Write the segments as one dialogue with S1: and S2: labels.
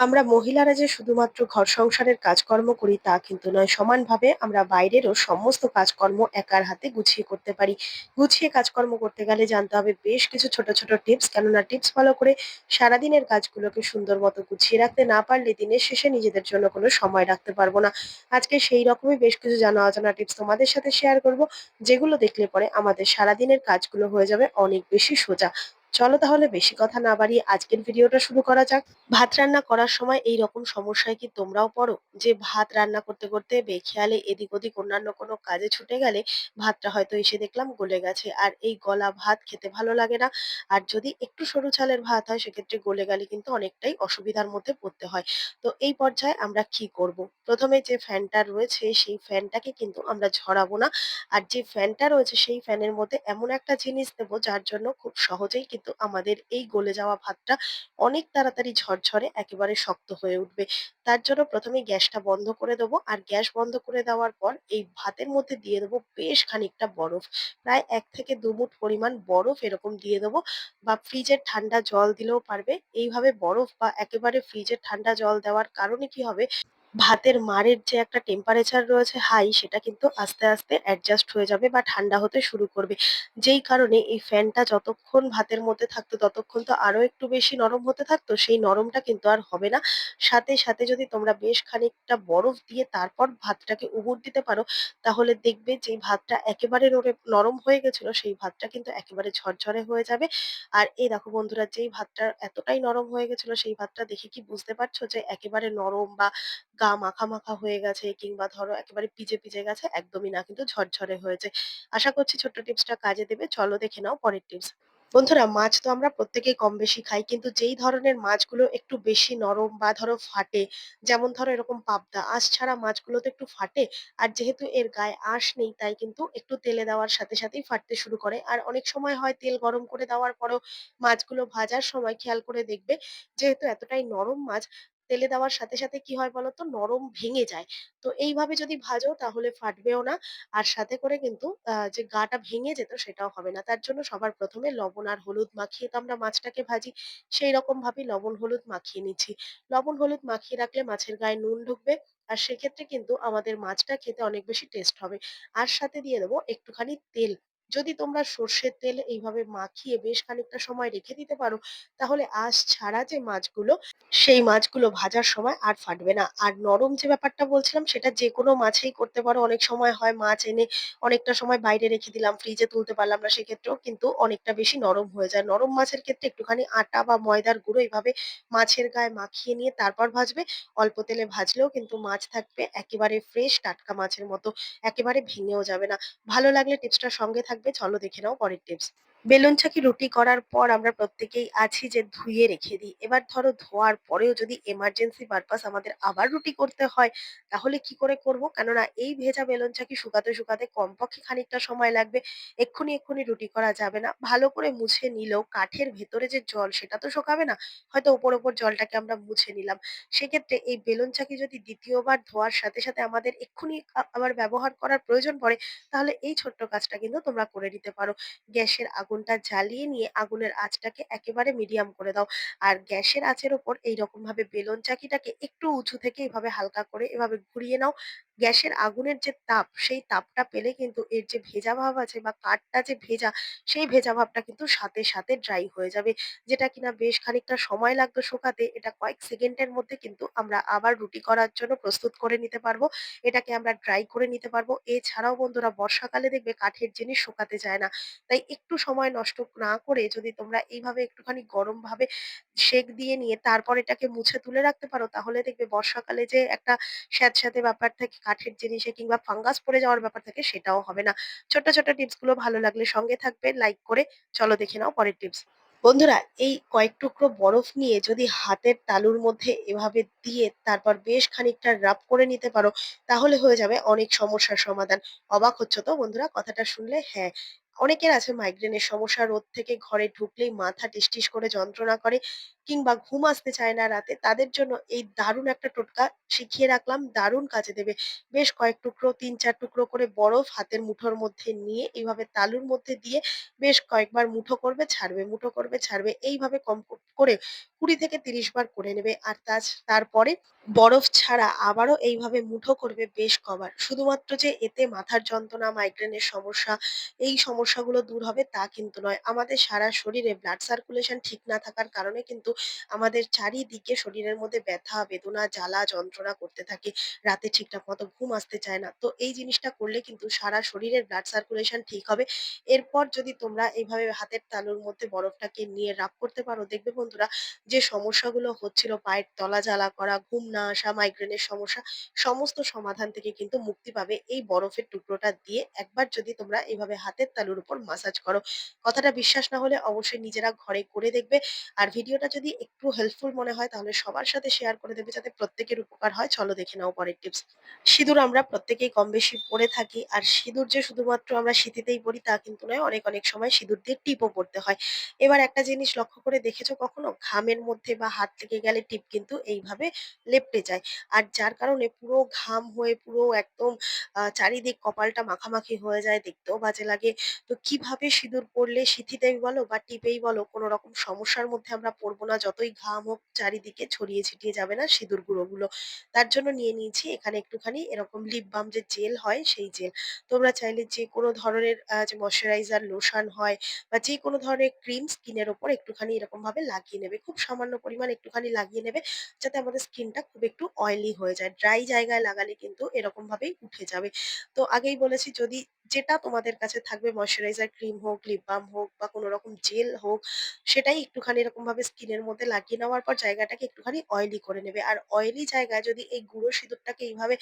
S1: আমরা মহিলারা যে শুধুমাত্র ঘর সংসারের কাজকর্ম করি তা কিন্তু নয়, সমানভাবে আমরা বাইরেরও সমস্ত কাজকর্ম একার হাতে গুছিয়ে করতে পারি। গুছিয়ে কাজকর্ম করতে গেলে জানতে হবে বেশ কিছু ছোট ছোট টিপস, কেননা টিপস ফলো করে সারাদিনের কাজগুলোকে সুন্দর মতো গুছিয়ে রাখতে না পারলে দিনের শেষে নিজেদের জন্য কোনো সময় রাখতে পারব না। আজকে সেই রকমই বেশ কিছু জানা অজানা টিপস তোমাদের সাথে শেয়ার করব, যেগুলো দেখলে পরে আমাদের সারাদিনের কাজগুলো হয়ে যাবে অনেক বেশি সোজা। চলো তাহলে বেশি কথা না বাড়িয়ে আজকের ভিডিওটা শুরু করা যাক। ভাত রান্না করার সময় এই রকম সমস্যায় কি তোমরাও পড়ো? যে ভাত রান্না করতে করতে বেখেয়ালে এদিক ওদিক অন্যান্য কোনো কাজে ছুটে গেলে ভাতটা হয়তো এসে দেখলাম গলে গেছে। আর এই গলা ভাত খেতে ভালো লাগে না। আর যদি একটু সরু চালের ভাত হয়, সেক্ষেত্রে গলে গেলে কিন্তু অনেকটাই অসুবিধার মধ্যে পড়তে হয়। তো এই পর্যায়ে আমরা কি করব? প্রথমে যে ফ্যানটা রয়েছে, সেই ফ্যানটাকে কিন্তু আমরা ঝরাবো না। আর যে ফ্যানটা রয়েছে, সেই ফ্যানের মধ্যে এমন একটা জিনিস দেবো, যার জন্য খুব সহজেই কিন্তু আমাদের এই গলে যাওয়া ভাতটা অনেক তাড়াতাড়ি ঝরঝরে একেবারে শক্ত হয়ে উঠবে। তার জন্য প্রথমে গ্যাসটা বন্ধ করে দেবো আর গ্যাস বন্ধ করে দেওয়ার পর এই ভাতের মধ্যে দিয়ে দেবো বেশ খানিকটা বরফ। প্রায় এক থেকে দু মুঠ পরিমাণ বরফ এরকম দিয়ে দেবো বা ফ্রিজের ঠান্ডা জল দিলেও পারবে। এইভাবে বরফ বা একেবারে ফ্রিজের ঠান্ডা জল দেওয়ার কারণে কি হবে ভাতের মারের যে একটা টেম্পারেচার রয়েছে হাই সেটা কিন্তু আস্তে আস্তে অ্যাডজাস্ট হয়ে যাবে বা ঠান্ডা হতে শুরু করবে। যেই কারণে এই ফ্যানটা যতক্ষণ ভাতের মধ্যে থাকতো, ততক্ষণ তো আরও একটু বেশি নরম হতে থাকতো, সেই নরমটা কিন্তু আর হবে না। সাথে সাথে যদি তোমরা বেশ খানিকটা বরফ দিয়ে তারপর ভাতটাকে উবুর দিতে পারো, তাহলে দেখবে যে ভাতটা একেবারে নরে, নরম হয়ে গেছিল, সেই ভাতটা কিন্তু একেবারে ঝরঝরে হয়ে যাবে। আর এই দেখো বন্ধুরা, যেই ভাতটা এতটাই নরম হয়ে গেছিল, সেই ভাতটা দেখে কি বুঝতে পারছ যে একেবারে নরম বা গা মাখা, মাখা হয়ে গেছে কিংবা ধরো একেবারে পিজে, পিজে গেছে একদমই না কিন্তু ঝরঝরে হয়েছে। আশা করছি ছোট্ট টিপসটা কাজে দেবে। চলো দেখে নাও পরের টিপস। বন্ধুরা মাছ তো আমরা প্রত্যেকেই কম বেশি খাই কিন্তু যেই ধরনের মাছগুলো একটু বেশি নরম বা ধরো ফাটে যেমন ধরো এরকম পাবদা আঁশ ছাড়া মাছগুলো তো একটু ফাটে আর যেহেতু এর গায়ে আঁশ নেই তাই কিন্তু একটু তেলে দেওয়ার সাথে সাথেই ফাটতে শুরু করে আর অনেক সময় হয় তেল গরম করে দেওয়ার পরেও মাছগুলো ভাজার সময় খেয়াল করে দেখবে যেহেতু এতটাই নরম মাছ তেলে দেওয়ার সাথে সাথে কি হয় বলতো? নরম ভেঙে যায়। তো এইভাবে যদি ভাজো তাহলে ফাটবেও না। আর সাথে করে কিন্তু যে গাটা ভেঙে যেত সেটাও হবে না। তার জন্য সবার প্রথমে লবণ আর হলুদ মাখিয়ে, তো আমরা মাছটাকে ভাজি সেই রকম ভাবে লবণ হলুদ মাখিয়ে নিচ্ছি। লবণ হলুদ মাখিয়ে রাখলে মাছের গায়ে নুন ঢুকবে। আর সেক্ষেত্রে কিন্তু আমাদের মাছটা খেতে অনেক বেশি টেস্ট হবে। আর সাথে দিয়ে দেবো একটুখানি তেল। যদি তোমরা সর্ষের তেল এইভাবে মাখিয়ে বেশ খানিকটা সময় রেখে দিতে পারো, তাহলে আঁশ ছাড়া যে মাছগুলো সেই মাছগুলো ভাজার সময় আর ফাটবে না। আর নরম যে ব্যাপারটা বলছিলাম সেটা যেকোনো মাছেই করতে পারো। অনেক সময় হয় মাছ এনে অনেকটা সময় বাইরে রেখে দিলাম, ফ্রিজে তুলতে পারলাম না। সেক্ষেত্রেও কিন্তু অনেকটা বেশি নরম হয়ে যায়। নরম মাছের ক্ষেত্রে একটুখানি আটা বা ময়দার গুঁড়ো এভাবে মাছের গায়ে মাখিয়ে নিয়ে তারপর ভাজবে। অল্প তেলে ভাজলেও কিন্তু মাছ থাকবে একেবারে ফ্রেশ টাটকা মাছের মতো। একেবারে ভেঙেও যাবে না। ভালো লাগলে টিপসটা সঙ্গে থাকবে। চলো দেখে নাও পরের টিপস। বেলুন চাকি রুটি করার পর আমরা প্রত্যেকেই আছি যে ধুয়ে রেখে দিই। এবার ধরো ধোয়ার পরেও যদি এমার্জেন্সি পারপাস আমাদের আবার রুটি করতে হয়, তাহলে কি করে করব? কেননা এই ভেজা বেলুন চাকি শুকাতে, শুকাতে কমপক্ষে খানিকটা সময় লাগবে। এক্ষুনি, এক্ষুনি রুটি করা যাবে না। ভালো করে মুছে নিলেও কাঠের ভেতরে যে জল সেটা তো শোকাবে না। হয়তো ওপর, ওপর জলটাকে আমরা মুছে নিলাম। সেক্ষেত্রে এই বেলুন চাকি যদি দ্বিতীয়বার ধোয়ার সাথে, সাথে আমাদের এক্ষুনি আবার ব্যবহার করার প্রয়োজন পড়ে, তাহলে এই ছোট্ট কাজটা কিন্তু তোমরা করে নিতে পারো। গ্যাসের আগুনটা জ্বালিয়ে নিয়ে আগুনের আঁচটাকে একেবারে মিডিয়াম করে দাও। আর গ্যাসের আঁচের ওপর এইরকম ভাবে বেলুন চাকিটাকে একটু উঁচু থেকে এভাবে হালকা করে এভাবে ঘুরিয়ে নাও। গ্যাসের আগুনের যে তাপ, সেই তাপটা পেলে কিন্তু এর যে ভেজা ভাব আছে বা কাঠটা যে ভেজা, সেই ভেজা ভাবটা কিন্তু সাথে, সাথে ড্রাই হয়ে যাবে। যেটা কিনা বেশ খানিকটা সময় লাগতো শুকাতে, এটা কয়েক সেকেন্ডের মধ্যে কিন্তু আমরা আবার রুটি করার জন্য প্রস্তুত করে নিতে পারব। এটাকে আমরা ড্রাই করে নিতে পারব। এছাড়াও বন্ধুরা বর্ষাকালে দেখবে কাঠের জিনিস শুকাতে চায় না। তাই একটু সময় নষ্ট না করে যদি তোমরা এইভাবে একটুখানি গরমভাবে সেঁক দিয়ে নিয়ে তারপর এটাকে মুছে তুলে রাখতে পারো তাহলে দেখবে বর্ষাকালে যে একটা স্যাঁতস্যাঁতে ব্যাপার থাকে কাঠের জিনিসে কিংবা ফাঙ্গাস পড়ে যাওয়ার ব্যাপার থাকে সেটাও হবে না। ছোট ছোট টিপসগুলো ভালো লাগলে সঙ্গে থাকবে লাইক করে। চলো দেখে নাও পরের টিপস। বন্ধুরা এই কয়েক টুকরো বরফ নিয়ে যদি হাতের তালুর মধ্যে এভাবে দিয়ে তারপর বেশ খানিকটা রাব করে নিতে পারো তাহলে হয়ে যাবে অনেক সমস্যার সমাধান। অবাক হচ্ছ তো বন্ধুরা কথাটা শুনলে? হ্যাঁ, অনেকের আছে মাইগ্রেনের সমস্যা, রোদ থেকে ঘরে ঢুকলেই মাথা টিসটিস করে যন্ত্রণা করে কিংবা ঘুম আসতে চায় না রাতে। তাদের জন্য এই দারুণ একটা টোটকা শিখিয়ে রাখলাম, দারুণ কাজে দেবে। বেশ কয়েক টুকরো, তিন চার টুকরো করে বরফ হাতের মুঠোর মধ্যে নিয়ে এইভাবে তালুর মধ্যে দিয়ে বেশ কয়েকবার মুঠো করবে, ছাড়বে, মুঠো করবে, ছাড়বে। এইভাবে কম করে কুড়ি থেকে তিরিশ বার করে নেবে। আর তারপরে বরফ ছাড়া আবারও এইভাবে মুঠো করবে বেশ কবার। শুধুমাত্র যে এতে মাথার যন্ত্রণা মাইগ্রেনের সমস্যা, এই সমস্যাগুলো দূর হবে তা কিন্তু নয়। আমাদের সারা শরীরে ব্লাড সার্কুলেশন ঠিক না থাকার কারণে কিন্তু আমাদের চারিদিকে শরীরের মধ্যে ব্যথা, বেদনা, জ্বালা, যন্ত্রণা করতে থাকে। রাতে ঠিকঠাক মতো ঘুম আসতে চায় না। তো এই জিনিসটা করলে কিন্তু সারা শরীরের ব্লাড সার্কুলেশন ঠিক হবে। এরপর যদি তোমরা এইভাবে হাতের তালুর মধ্যে বরফটাকে নিয়ে রাব করতে পারো, দেখবে বন্ধুরা যে সমস্যাগুলো হচ্ছিল, পায়ের তলা জ্বালা করা, ঘুম না আসা মাইগ্রেনের সমস্যা, সমস্ত সমাধান থেকে কিন্তু মুক্তি পাবে এই বরফের টুকরোটা দিয়ে। একবার যদি তোমরা এইভাবে হাতের তালুর উপর মাসাজ করো, কথাটা বিশ্বাস না হলে অবশ্যই নিজেরা ঘরে করে দেখবে। আর ভিডিওটা যদি একটু হেল্পফুল মনে হয়, তাহলে সবার সাথে শেয়ার করে দেবে যাতে প্রত্যেকের উপকার হয়। চলো দেখে নাও পরের টিপস সিঁদুর আমরা প্রত্যেকেই কম বেশি পরে থাকি। আর সিঁদুর যে শুধুমাত্র আমরা সিঁথিতেই পরি, তা কিন্তু নয়, অনেক অনেক সময় সিঁদুর দিয়ে টিপও পড়তে হয়। এবার একটা জিনিস লক্ষ্য করে দেখেছ কখনো? ঘামের মধ্যে বা হাত থেকে গেলে টিপ কিন্তু এইভাবে লেপটে যায়। আর যার কারণে পুরো ঘাম হয়ে পুরো একদম চারিদিক কপালটা মাখামাখি হয়ে যায়, দেখতেও বাজে লাগে। তো কীভাবে সিঁদুর পরলে সিঁথিতেই বলো বা টিপেই বলো কোনো রকম সমস্যার মধ্যে আমরা পড়ব না, যতই ঘাম হোক চারিদিকে ছড়িয়ে ছিটিয়ে যাবে না সিঁদুর গুঁড়োগুলো। তার জন্য নিয়ে নিয়েছি এখানে একটুখানি এরকম লিপ বাম যে জেল হয় সেই জেল তোমরা চাইলে যে কোনো ধরনের যে ময়শ্চারাইজার লোশন হয় বা যে কোনো ধরনের ক্রিম স্কিনের ওপর একটুখানি এরকম ভাবে লাগিয়ে নেবে। খুব সামান্য পরিমাণ একটুখানি লাগিয়ে নেবে যাতে আমাদের স্কিনটা খুব একটু অয়েলি হয়ে যায়। ড্রাই জায়গায় লাগালে কিন্তু এরকম ভাবেই উঠে যাবে। তো আগেই বলেছি, যদি যেটা তোমাদের কাছে থাকবে ময়শ্চারাইজার ক্রিম হোক লিপ বাম হোক বা কোনো রকম জেল হোক, সেটাই একটুখানি এরকম ভাবে স্কিনের মধ্যে লাগিয়ে নেওয়ার পর জায়গাটাকে একটুখানি অয়েলি করে নেবে। আর অয়েলি জায়গায় যদি এই গুঁড়ো সিঁদুরটাকে এইভাবে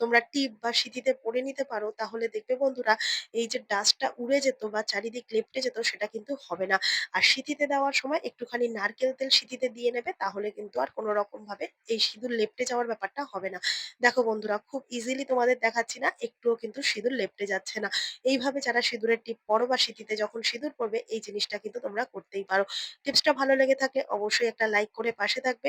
S1: তোমরা টিপ বা সিঁথিতে পরে নিতে পারো, তাহলে দেখবে বন্ধুরা এই যে ডাস্টটা উড়ে যেত বা চারিদিক লেপটে যেত সেটা কিন্তু হবে না। আর সিঁথিতে দেওয়ার সময় একটুখানি নারকেল তেল সিঁথিতে দিয়ে নেবে, তাহলে কিন্তু আর কোনো রকম ভাবে এই সিঁদুর লেপটে যাওয়ার ব্যাপারটা হবে না। দেখো বন্ধুরা, খুব ইজিলি তোমাদের দেখাচ্ছি না, একটুও কিন্তু সিঁদুর লেপটে যাচ্ছে না। এইভাবে যারা সিঁদুরের টিপ পরো বা সিঁথিতে যখন সিঁদুর পরবে, এই জিনিসটা কিন্তু তোমরা করতেই পারো। টিপসটা ভালো লেগে থাকলে অবশ্যই একটা লাইক করে পাশে থাকবে।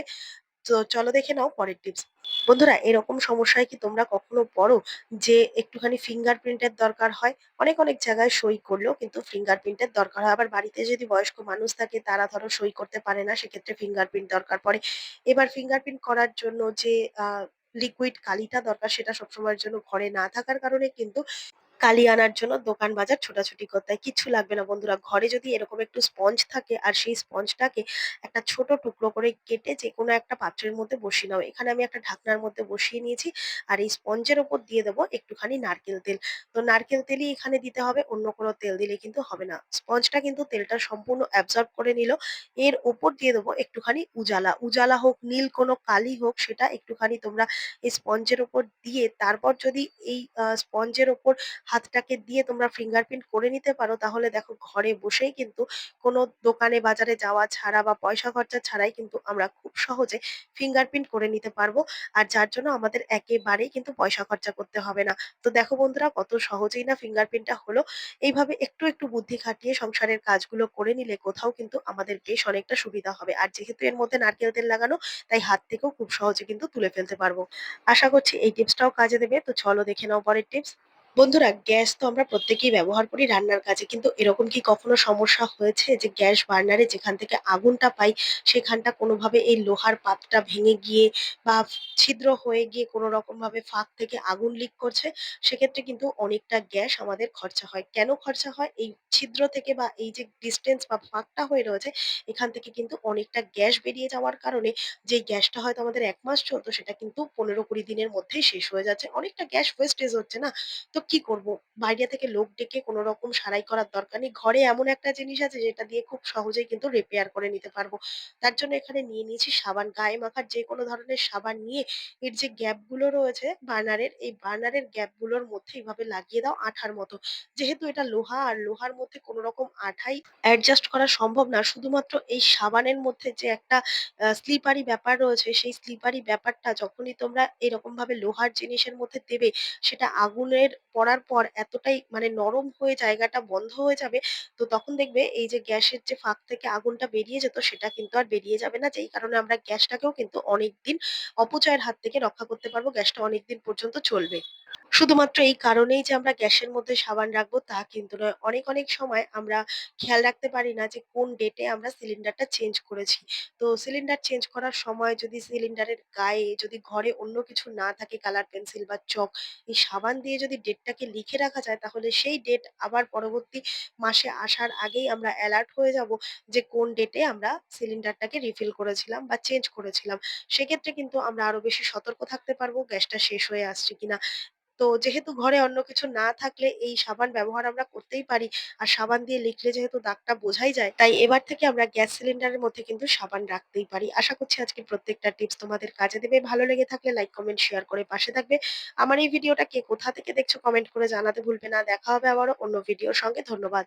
S1: তো চলো দেখে নাও পরের টিপস বন্ধুরা, এরকম সমস্যায় কি তোমরা কখনো পড়ো যে একটুখানি ফিঙ্গারপ্রিন্টের দরকার হয়? অনেক অনেক জায়গায় সই করলেও কিন্তু ফিঙ্গারপ্রিন্টের দরকার হয়। আবার বাড়িতে যদি বয়স্ক মানুষ থাকে, তারা ধরো সই করতে পারে না, সেক্ষেত্রে ফিঙ্গারপ্রিন্ট দরকার পড়ে। এবার ফিঙ্গারপ্রিন্ট করার জন্য যে লিকুইড কালিটা দরকার, সেটা সবসময়ের জন্য ঘরে না থাকার কারণে কিন্তু কালি আনার জন্য দোকান বাজার ছোটাছুটি করতে হয়। কিচ্ছু লাগবে না বন্ধুরা। ঘরে যদি এরকম একটু স্পঞ্জ থাকে আর সেই স্পঞ্জটাকে একটা ছোট টুকরো করে কেটে যে কোনো একটা পাত্রের মধ্যে বসিয়ে নাও। এখানে আমি একটা ঢাকনার মধ্যে বসিয়ে নিয়েছি আর এই স্পঞ্জের ওপর দিয়ে দেবো একটুখানি নারকেল তেল। তো নারকেল তেলই এখানে দিতে হবে, অন্য কোনো তেল দিলে কিন্তু হবে না। স্পঞ্জটা কিন্তু তেলটা সম্পূর্ণ অ্যাবজর্ব করে নিল। এর ওপর দিয়ে দেবো একটুখানি উজালা। উজালা হোক, নীল কোনো কালি হোক, সেটা একটুখানি তোমরা এই স্পঞ্জের ওপর দিয়ে তারপর যদি এই স্পঞ্জের ওপর হাতটাকে দিয়ে তোমরা ফিঙ্গারপ্রিন্ট করে নিতে পারো। তাহলে দেখো ঘরে বসেই কিন্তু কোনো দোকানে, বাজারে যাওয়া ছাড়া বা পয়সা খরচা ছাড়াই কিন্তু আমরা খুব সহজে ফিঙ্গারপ্রিন্ট করে নিতে পারব। আর যার জন্য আমাদের একেবারেই কিন্তু পয়সা খরচা করতে হবে না। তো দেখো বন্ধুরা, কত সহজেই না ফিঙ্গারপ্রিন্টটা হলো। এইভাবে একটু একটু বুদ্ধি খাটিয়ে সংসারের কাজগুলো করে নিলে কোথাও কিন্তু আমাদের বেশ অনেকটা সুবিধা হবে। আর যেহেতু এর মধ্যে নারকেল তেল লাগানো, তাই হাত থেকেও খুব সহজে কিন্তু তুলে ফেলতে পারব। আশা করছি এই টিপসটাও কাজে দেবে। তো চলো দেখে নাও পরের টিপস বন্ধুরা, গ্যাস তো আমরা প্রত্যেকেই ব্যবহার করি রান্নার কাজে, কিন্তু এরকম কি কখনো সমস্যা হয়েছে যে গ্যাস বার্নারে যেখান থেকে আগুনটা পাই, সেখানটা কোনোভাবে এই লোহার পাতটা ভেঙে গিয়ে বা ছিদ্র হয়ে গিয়ে কোনো রকম ভাবে ফাঁক থেকে আগুন লিক করছে? সেক্ষেত্রে কিন্তু অনেকটা গ্যাস আমাদের খরচা হয়। কেন খরচা হয়? এই ছিদ্র থেকে বা এই যে ডিস্টেন্স বা ফাঁকটা হয়ে রয়েছে, এখান থেকে কিন্তু অনেকটা গ্যাস বেরিয়ে যাওয়ার কারণে যে গ্যাসটা হয়তো আমাদের এক মাস চলতো, সেটা কিন্তু পনেরো কুড়ি দিনের মধ্যেই শেষ হয়ে যাচ্ছে। অনেকটা গ্যাস ওয়েস্টেজ হচ্ছে না? তো কি করব? বাইরে থেকে লোক ডেকে কোনো রকম সারাই করার দরকার নেই। ঘরে এমন একটা জিনিস আছে যেটা দিয়ে খুব সহজেই কিন্তু রিপেয়ার করে নিতে পারব। তার জন্য এখানে নিয়ে নিয়েছি সাবান। গায়ে মাখার যে কোনো ধরনের সাবান নিয়ে এর যে গ্যাপগুলো রয়েছে বার্নারের, এই বার্নারের গ্যাপগুলোর মধ্যে এভাবে লাগিয়ে দাও আঠার মতো। যেহেতু এটা লোহা আর লোহার মধ্যে কোনো রকম আঠাই অ্যাডজাস্ট করা সম্ভব না। শুধুমাত্র এই সাবানের মধ্যে যে একটা স্লিপারি ব্যাপার রয়েছে সেই স্লিপারি ব্যাপারটা যখনই তোমরা এরকমভাবে লোহার জিনিসের মধ্যে দেবে সেটা আগুনের পড়ার পর এতটাই মানে নরম হয়ে জায়গাটা বন্ধ হয়ে যাবে, তো তখন দেখবে এই যে গ্যাসের যে ফাঁক থেকে আগুনটা বেরিয়ে যেত সেটা কিন্তু আর বেরিয়ে যাবে না যেই কারণে আমরা গ্যাসটাকেও কিন্তু অনেকদিন অপচয়ের হাত থেকে রক্ষা করতে পারব, গ্যাসটা অনেকদিন পর্যন্ত চলবে। শুধুমাত্র এই কারণেই যে আমরা গ্যাসের মধ্যে সাবান রাখব তা কিন্তু নয়। অনেক, অনেক সময় আমরা খেয়াল রাখতে পারি না যে কোন ডেটে আমরা সিলিন্ডারটা চেঞ্জ করেছি। তো সিলিন্ডার চেঞ্জ করার সময় যদি সিলিন্ডারের গায়ে যদি ঘরে অন্য কিছু না থাকে কালার পেন্সিল বা চক, এই সাবান দিয়ে যদি ডেটটাকে লিখে রাখা যায় তাহলে সেই ডেট আবার পরবর্তী মাসে আসার আগেই আমরা অ্যালার্ট হয়ে যাব যে কোন ডেটে আমরা সিলিন্ডারটাকে রিফিল করেছিলাম বা চেঞ্জ করেছিলাম। সেক্ষেত্রে কিন্তু আমরা আরও বেশি সতর্ক থাকতে পারব গ্যাসটা শেষ হয়ে আসছে কিনা। তো যেহেতু ঘরে অন্য কিছু না থাকলে এই সাবান ব্যবহার আমরা করতেই পারি। আর সাবান দিয়ে লিখলে যেহেতু দাগটা বোঝাই যায়, তাই এবার থেকে আমরা গ্যাস সিলিন্ডারের মধ্যে কিন্তু সাবান রাখতেই পারি। আশা করছি আজকে প্রত্যেকটা টিপস তোমাদের কাজে দেবে। ভালো লেগে থাকলে লাইক, কমেন্ট, শেয়ার করে পাশে থাকবে। আমার এই ভিডিওটা কে কোথা থেকে দেখছ কমেন্ট করে জানাতে ভুলবে না। দেখা হবে আবারও অন্য ভিডিওর সঙ্গে। ধন্যবাদ।